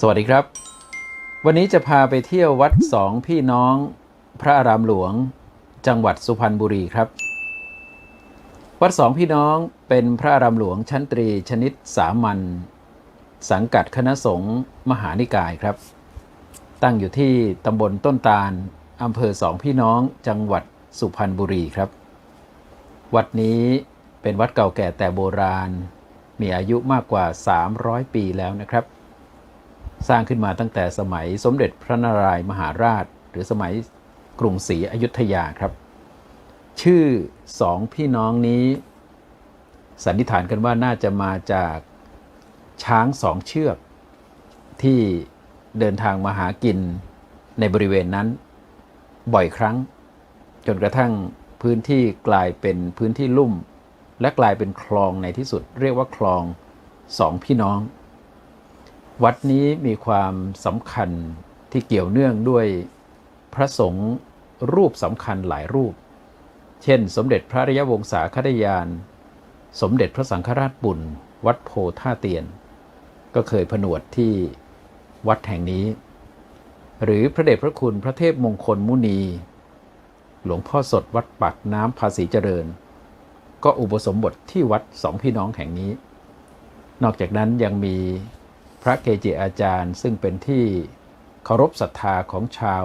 สวัสดีครับ วันนี้จะพาไปเที่ยววัดสองพี่น้อง พระอารามหลวง จังหวัดสุพรรณบุรีครับ วัดสองพี่น้องเป็นพระอารามหลวงชั้นตรีชนิดสามัญสังกัดคณะสงฆ์มหานิกายครับ ตั้งอยู่ที่ตำบลต้นตาลอำเภอสองพี่น้องจังหวัดสุพรรณบุรีครับ วัดนี้เป็นวัดเก่าแก่แต่โบราณ มีอายุมากกว่า 300 ปีแล้วนะครับ สร้างขึ้นมาตั้งแต่สมัยสมเด็จพระนารายณ์มหาราช หรือสมัยกรุงศรีอยุธยาครับ ชื่อสองพี่น้องนี้สันนิษฐานกันว่าน่าจะมาจากช้างสองเชือก ที่เดินทางมาหากินในบริเวณนั้น บ่อยครั้ง จนกระทั่งพื้นที่กลายเป็นพื้นที่ลุ่ม และกลายเป็นคลองในที่สุด เรียกว่าคลองสองพี่น้อง วัดนี้มีความสำคัญที่เกี่ยวเนื่องด้วยพระสงฆ์รูปสำคัญหลายรูป เช่น สมเด็จพระริยวงศาคตยาน สมเด็จพระสังฆราชบุญ วัดโพท่าเตียน ก็เคยผนวดที่วัดแห่งนี้ หรือพระเดชพระคุณพระเทพมงคลมุนี หลวงพ่อสดวัดปักน้ำภาษีเจริญ ก็อุปสมบทที่วัดสองพี่น้องแห่งนี้ นอกจากนั้นยังมี พระเกจิอาจารย์ ซึ่งเป็นที่เคารพศรัทธาของชาว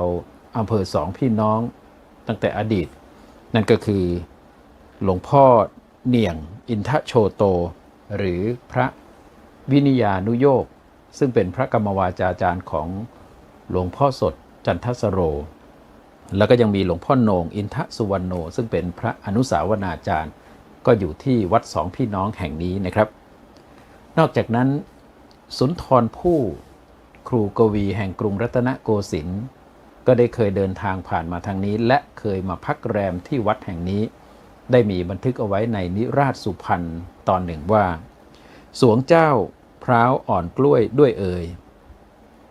อำเภอสองพี่น้องตั้งแต่อดีต นั่นก็คือหลวงพ่อเนียงอินทโชโต หรือพระวินิยานุโยกซึ่งเป็นพระกรรมวาจาจารย์ของหลวงพ่อสดจันทสโร แล้วก็ยังมีหลวงพ่อโหนงอินทสุวรรณโน ซึ่งเป็นพระอนุสาวนาจารย์ ก็อยู่ที่วัดสองพี่น้องแห่งนี้นะครับ นอกจากนั้น สุนทรภู่ครูกวีแห่งกรุงรัตนโกสินทร์ก็ได้เคยเดินทางผ่านมาทางนี้ และเคยมาพักแรมที่วัดแห่งนี้ ได้มีบันทึกเอาไว้ในนิราชสุพรรณตอนหนึ่งว่า สวงเจ้าพร้าวอ่อนกล้วยด้วยเอ่ย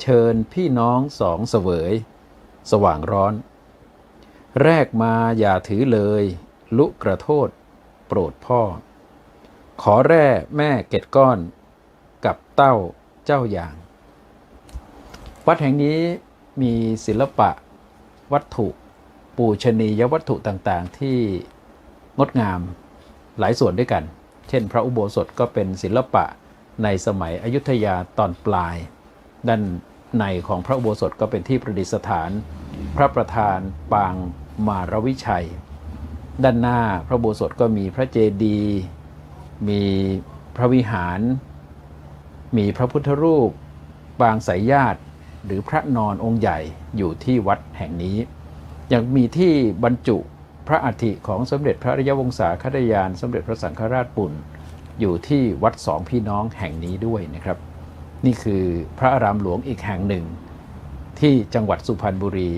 เชิญพี่น้องสองเสวย สว่างร้อน แรกมาอย่าถือเลย ลุกระโทษ โปรดพ่อ ขอแร่แม่เกตก้อน กับเต้าเจ้าอย่าง วัดแห่งนี้มีศิลปะวัตถุปูชนียวัตถุต่างๆ ที่งดงามหลายส่วนด้วยกัน เช่น พระอุโบสถก็เป็นศิลปะในสมัยอยุธยาตอนปลาย ด้านในของพระอุโบสถก็เป็นที่ประดิษฐาน พระประธานปางมารวิชัย ด้านหน้าพระอุโบสถก็มีพระเจดีย์มีพระวิหาร มีพระพุทธรูปปางสายญาติ หรือพระนอนองค์ใหญ่อยู่ที่วัดแห่งนี้ ยังมีที่บรรจุพระอัฐิของสมเด็จพระรยวงศาคตยาน สมเด็จพระสังฆราชปุณอยู่ที่วัดสองพี่น้องแห่งนี้ด้วยนะครับ นี่คือพระอารามหลวงอีกแห่งหนึ่ง ที่จังหวัดสุพรรณบุรี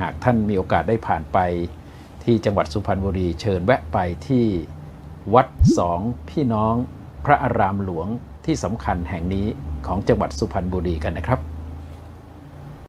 หากท่านมีโอกาสได้ผ่านไป ที่จังหวัดสุพรรณบุรีเชิญแวะไปที่วัดสองพี่น้องพระอารามหลวง ที่สำคัญแห่งนี้ของจังหวัดสุพรรณบุรีกันนะครับ